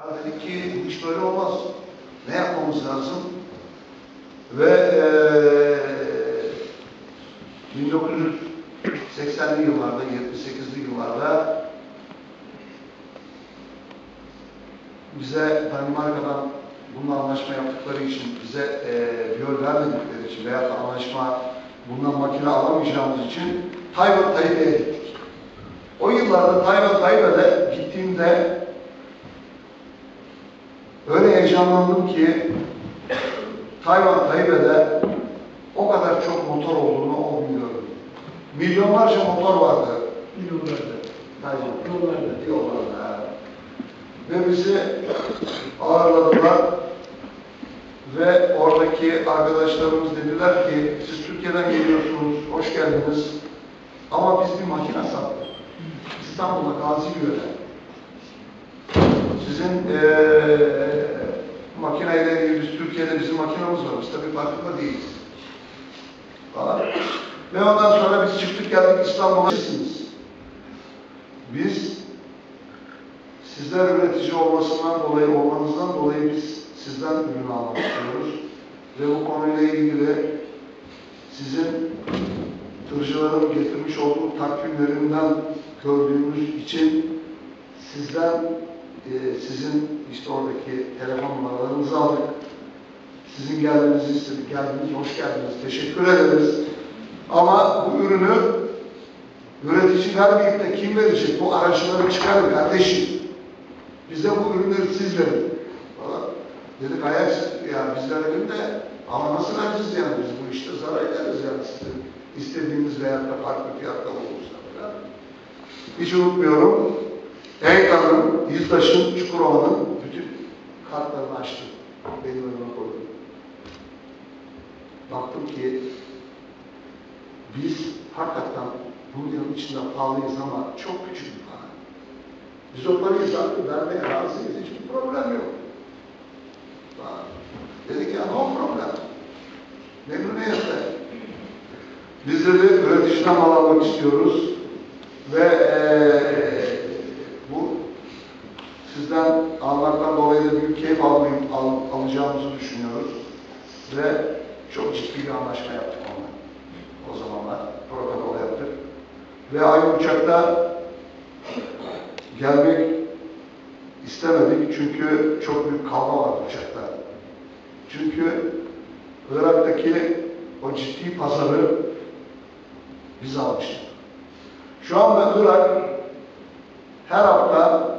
Ya dedik ki bu iş böyle olmaz. Ne yapmamız lazım? Ve eee 1980'li yıllarda, 78'li yıllarda bize Danimarka'dan bununla anlaşma yaptıkları için, bize eee yol vermedikleri için veya anlaşma bundan makine alamayacağımız için Tayvan Taipei'ye gittik. O yıllarda Tayvan Taipei'de gittiğimde heyecanlandım ki Tayvan Taipei'de o kadar çok motor olduğunu o gördüm. Milyonlarca motor vardı Yollarda. Tayvan. Yollarda. Yollarda. Ve bizi ağırladılar ve oradaki arkadaşlarımız dediler ki siz Türkiye'den geliyorsunuz, hoş geldiniz ama biz bir makine sattık. İstanbul'da Gazigöl'e. Sizin eee makineyle ilgili biz Türkiye'de bizim makinamız var. Biz tabii farkında değiliz. Falan. Ve ondan sonra biz çıktık geldik İstanbul'a. Biz sizler üretici olmasından dolayı, olmanızdan dolayı biz sizden ürün almak istiyoruz. Ve bu konuyla ilgili sizin tırcıların getirmiş olduğu takvimlerinden gördüğümüz için sizden e, sizin işte oradaki telefon numaralarınızı aldık. Sizin gelmenizi istedik. Geldiniz, hoş geldiniz. Teşekkür ederiz. Ama bu ürünü üretici vermeyip de kim verecek? Bu araçları çıkarın kardeşim. Bize bu ürünleri siz verin. Dedik hayır ya biz verelim de ama nasıl vereceğiz yani biz bu işte zarar ederiz yani sizin istediğiniz veyahut da farklı fiyatlar olursa. Hiç unutmuyorum. Eykan'ın, Yüztaş'ın, Çukurova'nın bütün kartlarını açtım. Benim önüme koydum. Baktım ki biz hakikaten yılın içinde pahalıyız ama çok küçük bir para. Biz o parayı zaten vermeye razıyız. Hiçbir problem yok. Ha, Dedik ya no problem. Memnuniyetle. Biz de üreticiden mal almak istiyoruz. Ve eee bu sizden almaktan dolayı da büyük keyif almayı, al, alacağımızı düşünüyoruz. Ve çok ciddi bir anlaşma yaptık onunla. O zamanlar protokol yaptık. Ve aynı uçakta gelmek istemedik çünkü çok büyük kavga vardı uçakta. Çünkü Irak'taki o ciddi pazarı biz almıştık. Şu anda Irak her hafta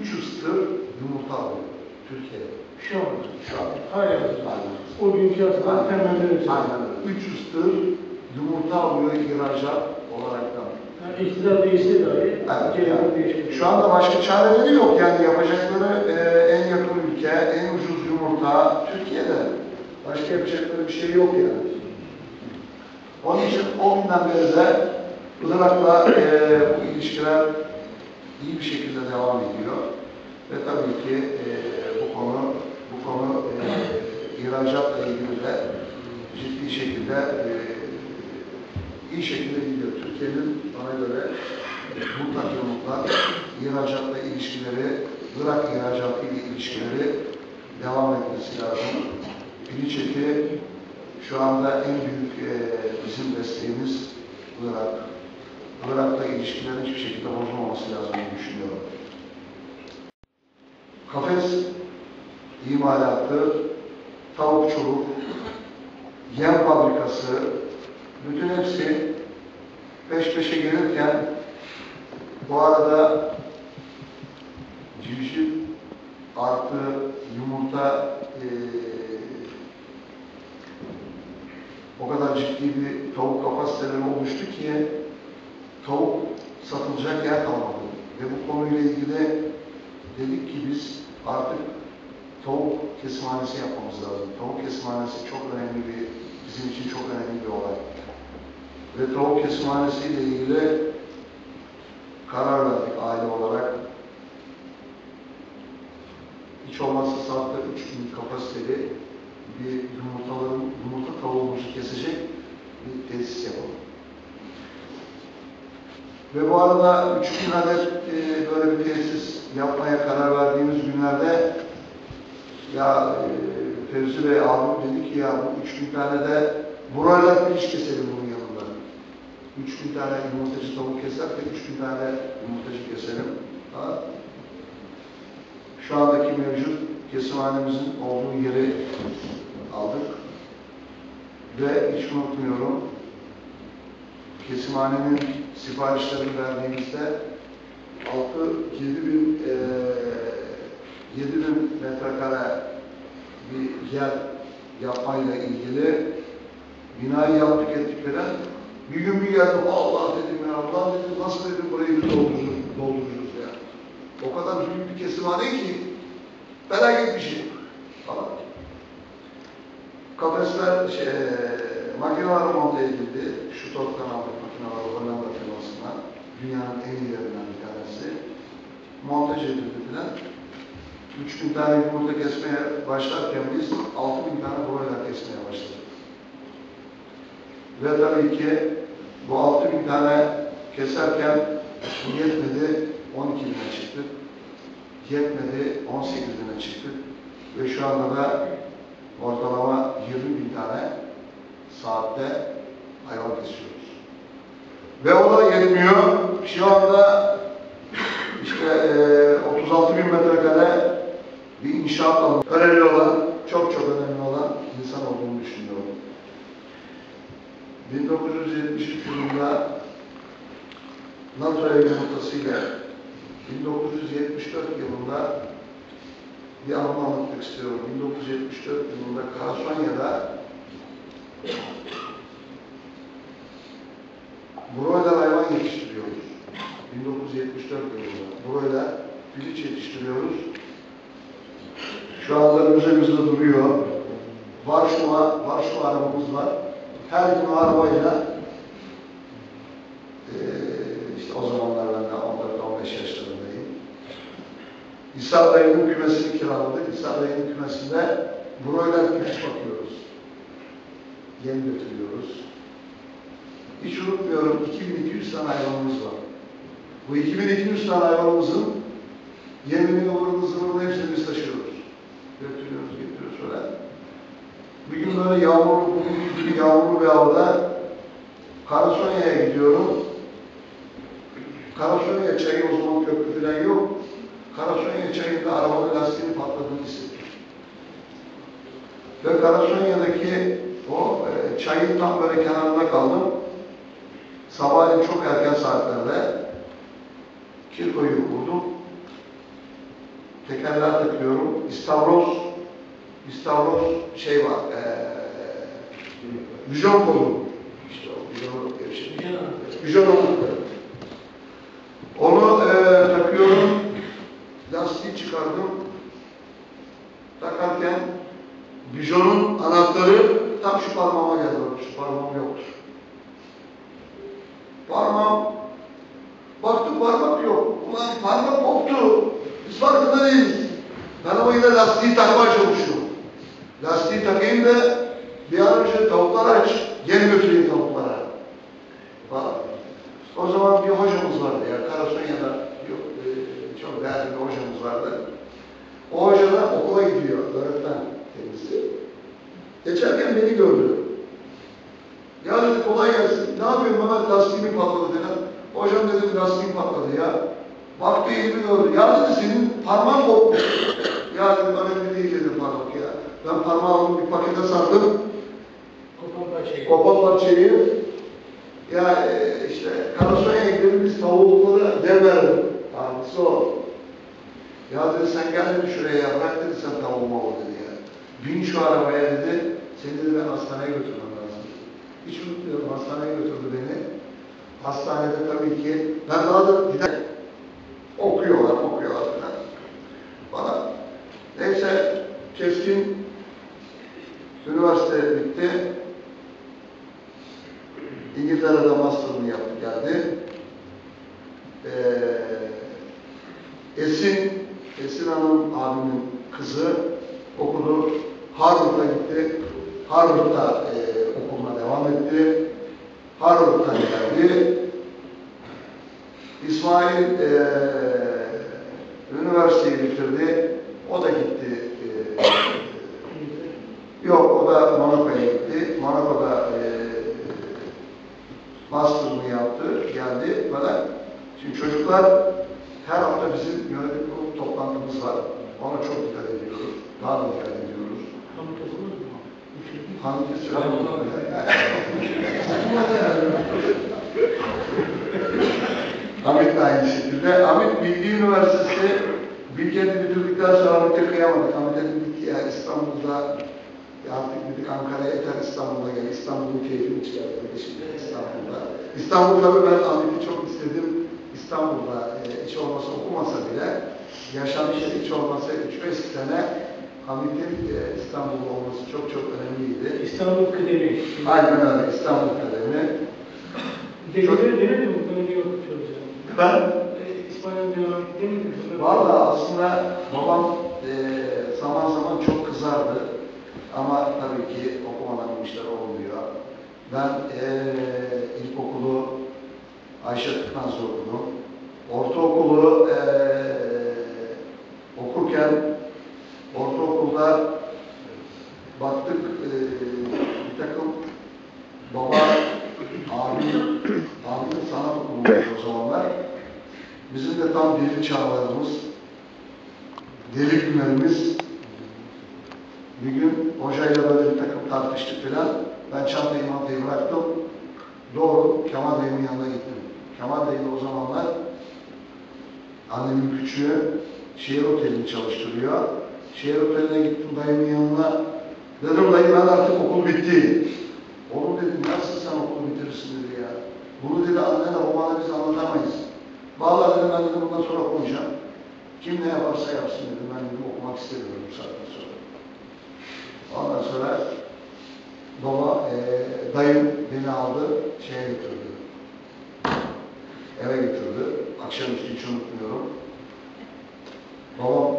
300 tır yumurta alıyor Türkiye'de. Şu an. Şu an. Hala. Aynen. O gün fiyatından temelleri Aynen öyle. 300 tır yumurta alıyor ihracat olaraktan. Yani iktidar değişti dahi. Evet, yani değişti. Şu anda başka çareleri yok yani yapacakları e, en yakın ülke, en ucuz yumurta Türkiye'de. Başka yapacakları bir şey yok yani. Onun için o günden beri de Irak'la e, bu ilişkiler iyi bir şekilde devam ediyor. Ve tabii ki e, bu konu bu konu e, ihracatla ilgili de ciddi şekilde e, iyi şekilde gidiyor. Türkiye'nin bana göre mutlak mutlak ihracatla ilişkileri, Irak ihracatı ile ilişkileri devam etmesi lazım. Pirinç eti şu anda en büyük e, bizim desteğimiz Irak. Irak'la ilişkilerin hiçbir şekilde bozulmaması lazım diye düşünüyorum. Kafes imalatı, tavukçuluk, yem fabrikası, bütün hepsi peş peşe gelirken bu arada civciv artı yumurta eee, o kadar ciddi bir tavuk kapasiteleri oluştu ki tavuk satılacak yer kalmadı. Ve bu konuyla ilgili dedik ki biz artık tavuk kesimhanesi yapmamız lazım. Tavuk kesimhanesi çok önemli bir, bizim için çok önemli bir olay. Ve tavuk kesimhanesi ile ilgili karar verdik aile olarak. Hiç olmazsa saatte 3000 kapasiteli bir yumurtaların, yumurta tavuğumuzu kesecek bir tesis yapalım. Ve bu arada 3000 adet e, böyle bir tesis yapmaya karar verdiğimiz günler Ya e, Fevzi Bey abim dedi ki ya bu üç bin tane de broiler pirinç keselim bunun yanında. Üç bin tane yumurtacı tavuk kesersek üç bin tane yumurtacı keselim. Ha? Şu andaki mevcut kesimhanemizin olduğu yeri aldık. Ve hiç unutmuyorum, kesimhanenin siparişlerini verdiğimizde 6 7 bin eee 7 bin metrekare bir yer yapmayla ilgili binayı yaptık ettik falan. Bir gün bir geldim Allah dedim ya Allah dedim nasıl dedim burayı bir doldururuz, doldururuz ya. O kadar büyük bir kesimhane ki felaket bir şey falan. Kafesler şey, makineler monte edildi. Şu toptan aldık makineler Hollanda firmasından. Dünyanın en iyilerinden bir tanesi. Montaj edildi filan. 3000 tane yumurta kesmeye başlarken biz 6000 tane broiler kesmeye başladık. Ve tabii ki bu 6000 tane keserken yetmedi 12 bine çıktık. Yetmedi 18 bine çıktık. Ve şu anda da ortalama 20 bin tane saatte hayvan kesiyoruz. Ve o da yetmiyor. Şu anda işte e, 36 bin metrekare bir inşaat alanı. Önemli olan, çok çok önemli olan insan olduğunu düşünüyorum. 1973 yılında NATO'ya yumurtasıyla 1974 yılında bir anımı anlatmak istiyorum. 1974 yılında Karasonya'da broiler hayvan yetiştiriyoruz. 1974 yılında broiler piliç yetiştiriyoruz. Şu anda müzemizde duruyor. Varşova, Varşova arabamız var. Her gün arabayla işte o zamanlar ben de 14-15 yaşlarındayım. İsa dayının kümesini kiraladık. İsa dayının kümesinde broiler piliç bakıyoruz. Yem götürüyoruz. Hiç unutmuyorum 2200 tane hayvanımız var. Bu 2200 tane hayvanımızın yemini, ıvırını, zıvırını hepsini biz taşıyoruz. Götürüyoruz, getiriyoruz falan. Bir gün böyle yağmurlu, bugün gibi yağmurlu bir havada Karasonya'ya gidiyorum. Karasonya çayı o zaman köprü falan yok. Karasonya çayında arabanın lastiğinin patladığını hissettim. Ve Karasonya'daki o e, çayın tam böyle kenarında kaldım. Sabahleyin çok erken saatlerde kirkoyu vurdum. Tekerler takıyorum. İstavroz, İstavroz şey var, eee Vijon kolu. İşte o vijon diye bir şey. Vijon. Onu eee takıyorum. Lastiği çıkardım. Takarken Vijon'un anahtarı tam şu parmağıma geldi. Şu parmağım yoktur. Parmağım baktım parmak yok. Ulan parmak koptu. Biz farkında değiliz. Ben ama yine lastiği takmaya çalışıyorum. Lastiği takayım da bir tavukları aç. Yeni götüreyim tavuklara. O zaman bir hocamız vardı ya. Karasonya'da yok, e, çok değerli bir hocamız vardı. O hoca da okula gidiyor. Öğretmen kendisi. Geçerken beni gördü. Ya dedi kolay gelsin. Ne yapıyorsun Mehmet lastiğimi patladı dedi. Hocam dedim lastiğim patladı ya. Baktı elimi gördü. Ya dedi senin parmağın kopmuş. ya dedim önemli değil dedim parmak ya. Ben parmağımı bir pakete sardım. Kopan parçayı. Ya işte Karasonya'ya gidelim biz tavukları demerim. Tanrısı o. Ya dedi sen gel dedi şuraya ya. Bırak dedi sen tavuğumu o dedi ya. Bin şu arabaya dedi. Seni dedi ben hastaneye götürmem lazım. Hiç unutmuyorum hastaneye götürdü beni. Hastanede tabii ki ben daha da gider okuyorlar, okuyorlar falan. Bana neyse keskin üniversite bitti. İngiltere'de master'ını yaptı geldi. Ee, Esin, Esin Hanım abimin kızı okudu. Harvard'a gitti. Harvard'da e, okuluna devam etti. Harvard'dan geldi. İsmail e, üniversiteyi bitirdi. O da gitti e, Yok, o da Monaco'ya gitti. Monaco'da e, master'ını yaptı, geldi falan. Şimdi çocuklar her hafta bizim yönetim kurulu toplantımız var. Ona çok dikkat ediyoruz. Daha da dikkat ediyoruz. Hangi sıra? Hamit de aynı şekilde. Hamit Bilgi Üniversitesi Bilkent'i bitirdikten sonra Hamit'e kıyamadık. Hamit'e dedik ki ya İstanbul'da artık dedik Ankara'ya yeter İstanbul'a gel. İstanbul'un keyfini çıkar dedi şimdi İstanbul'da. İstanbul'da ben Hamit'i çok istedim. İstanbul'da e, hiç olmasa okumasa bile yaşamış hiç olmasa 3-5 sene Hamit'in e, İstanbul'da olması çok çok önemliydi. İstanbul Kıdemi. Aynen öyle İstanbul Akademi. Denizleri denedim mi? Ben New York çalışıyorum. Ben E, İspanyol devam denedim. Valla aslında babam eee, zaman zaman çok kızardı. Ama tabii ki okumadan bu işler olmuyor. Ben eee ilkokulu Ayşe Tıknaz'da okudum. Ortaokulu eee, okurken ortaokulda baktık eee, bir takım baba, abi, abinin sanat okulundaydı o zamanlar. Bizim de tam deli çağlarımız, deli günlerimiz. Bir gün hocayla böyle bir takım tartıştık filan. Ben çantayı mantayı bıraktım. Doğru Kemal Bey'in yanına gittim. Kemal Bey o zamanlar annemin küçüğü şehir otelini çalıştırıyor. Şehir oteline gittim dayımın yanına. Dedim dayı ben artık okul bitti. Oğlum dedim nasıl sen okulu bitirirsin dedi ya. Bunu dedi annene babana biz anlatamayız. Vallahi dedim ben dedim bundan sonra okumayacağım. Kim ne yaparsa yapsın dedim. Ben dedim okumak istemiyorum bu saatten sonra. Ondan sonra baba, e, dayım beni aldı, şeye götürdü. Eve götürdü. Akşamüstü hiç unutmuyorum. Babam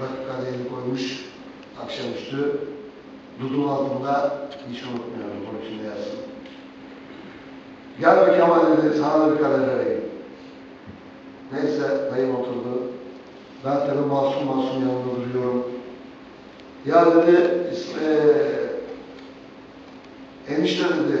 rakı kadehini koymuş. Akşamüstü dudun altında hiç unutmuyorum. Bunu şimdi yazsın. Gel be Kemal dedi, sana da bir kadeh vereyim. Neyse dayım oturdu. Ben tabii masum masum yanında duruyorum. Ya dedi, Eee, enişte dedi,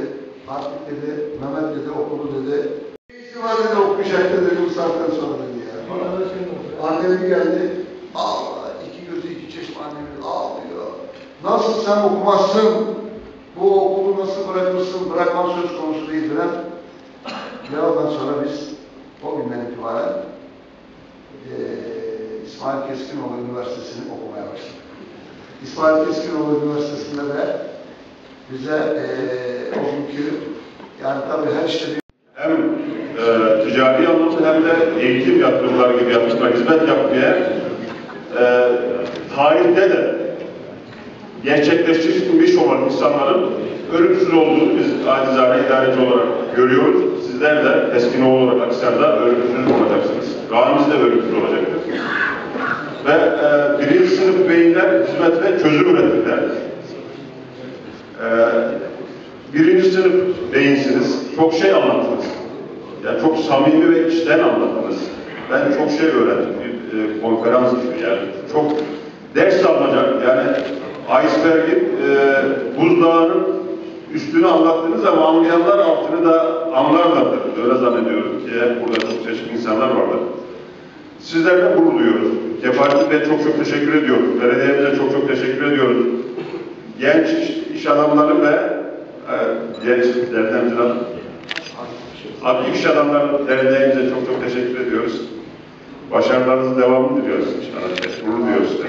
artık dedi, Mehmet dedi, okulu dedi. Ne işi var dedi, okuyacaktı dedi bu saatten sonra dedi ya. Olsun. Annem bir geldi, Allah iki gözü iki çeşme annemin ağlıyor. Nasıl sen okumazsın? Bu okulu nasıl bırakırsın? Bırakman söz konusu değil falan. Ve ondan sonra biz o günden itibaren eee İsmail Keskinoğlu Üniversitesi'ni okumaya başladık. İsmail Keskinoğlu Üniversitesi'nde de bize eee o günkü yani tabii her işte bir hem e, ticari anlamda hem de eğitim yatırımları gibi yapmışlar, hizmet yapmaya e, tarihte de gerçekleştirilmiş olan insanların ölümsüz olduğunu biz acizane idareci olarak görüyoruz. Sizler de Eskinoğlu olarak Akhisar'da ölümsüz olacaksınız. Ganimiz de ölümsüz olacaktır. Ve e, birinci sınıf beyinler hizmet ve çözüm üretirler. E, birinci sınıf beyinsiniz. Çok şey anlattınız. Yani çok samimi ve içten anlattınız. Ben çok şey öğrendim. Bir e, konferans gibi yani. Çok ders alınacak. Yani iceberg'in e, buzdağının üstünü anlattınız ama anlayanlar altını da anlarlardır. Öyle zannediyorum ki burada çok çeşitli insanlar vardır. Sizlerden gurur. Kefalettin Bey'e çok çok teşekkür ediyoruz. Belediyemize çok çok teşekkür ediyoruz. Genç iş, adamları ve e, genç dernemciler, aktif iş adamları derneğimize çok çok teşekkür ediyoruz. Başarılarınızın devamını diliyoruz. Gurur duyuyoruz.